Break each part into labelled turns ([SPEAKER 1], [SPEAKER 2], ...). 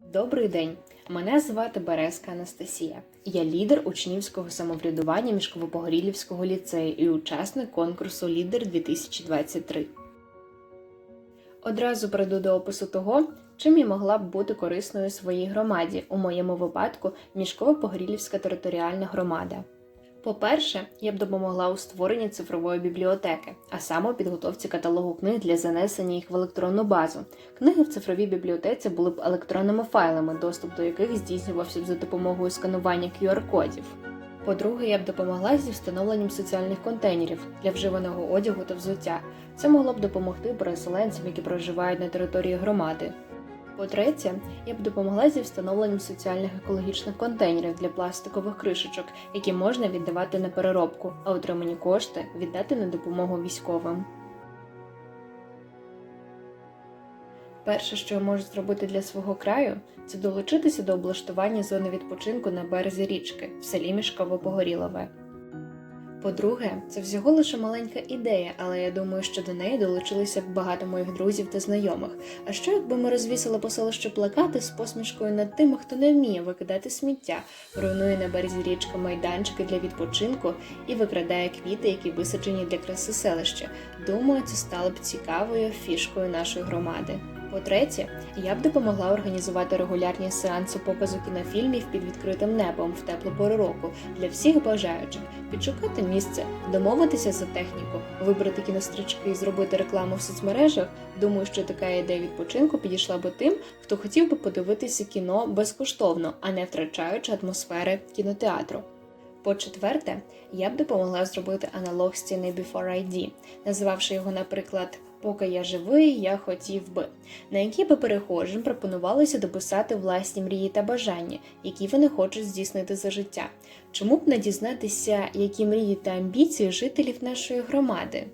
[SPEAKER 1] Добрий день! Мене звати Березка Анастасія. Я лідер учнівського самоврядування Мішково-Погорілівського ліцею і учасник конкурсу Лідер 2023. Одразу прийду до опису того, чим я могла б бути корисною своїй громаді, у моєму випадку Мішково-Погорілівська територіальна громада. По-перше, я б допомогла у створенні цифрової бібліотеки, а саме у підготовці каталогу книг для занесення їх в електронну базу. Книги в цифровій бібліотеці були б електронними файлами, доступ до яких здійснювався б за допомогою сканування QR-кодів. По-друге, я б допомогла зі встановленням соціальних контейнерів для вживаного одягу та взуття. Це могло б допомогти переселенцям, які проживають на території громади. По-третє, я б допомогла зі встановленням соціальних екологічних контейнерів для пластикових кришечок, які можна віддавати на переробку, а отримані кошти віддати на допомогу військовим. Перше, що я можу зробити для свого краю, це долучитися до облаштування зони відпочинку на березі річки в селі Мішково-Погорілове. По-друге, це всього лише маленька ідея, але я думаю, що до неї долучилися б багато моїх друзів та знайомих. А що якби ми розвісили по селищу плакати з посмішкою над тими, хто не вміє викидати сміття, руйнує на березі річки майданчики для відпочинку і викрадає квіти, які висаджені для краси селища. Думаю, це стало б цікавою фішкою нашої громади. По-третє, я б допомогла організувати регулярні сеанси показу кінофільмів під відкритим небом в теплу пору року для всіх бажаючих, підшукати місце, домовитися за техніку, вибрати кінострічки і зробити рекламу в соцмережах. Думаю, що така ідея відпочинку підійшла би тим, хто хотів би подивитися кіно безкоштовно, а не втрачаючи атмосфери кінотеатру. По-четверте, я б допомогла зробити аналог стіни Before ID, називавши його, наприклад, Поки я живий, я хотів би, на які би перехожим пропонувалося дописати власні мрії та бажання, які вони хочуть здійснити за життя. Чому б не дізнатися, які мрії та амбіції жителів нашої громади?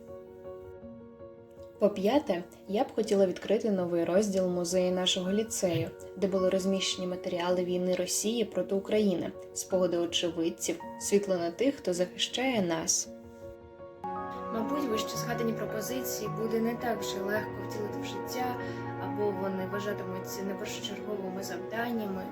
[SPEAKER 1] По-п'яте, я б хотіла відкрити новий розділ музею нашого ліцею, де були розміщені матеріали війни Росії проти України, спогади очевидців, світло на тих, хто захищає нас.
[SPEAKER 2] Мабуть, вище згадані пропозиції буде не так вже легко втілити в життя, або вони вважатимуться не першочерговими завданнями.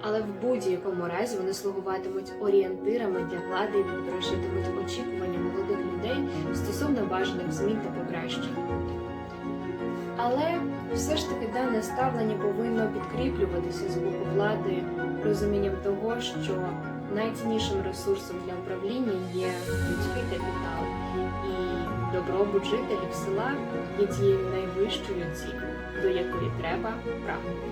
[SPEAKER 1] Але в будь-якому разі вони слугуватимуть орієнтирами для влади і відображатимуть очікування молодих людей стосовно бажаних змін та покращень. Але все ж таки дане ставлення повинно підкріплюватися з боку влади розумінням того, що найціннішим ресурсом для управління є людський капітал, і добробут жителів села є тією найвищою цілею, до якої треба прагнути.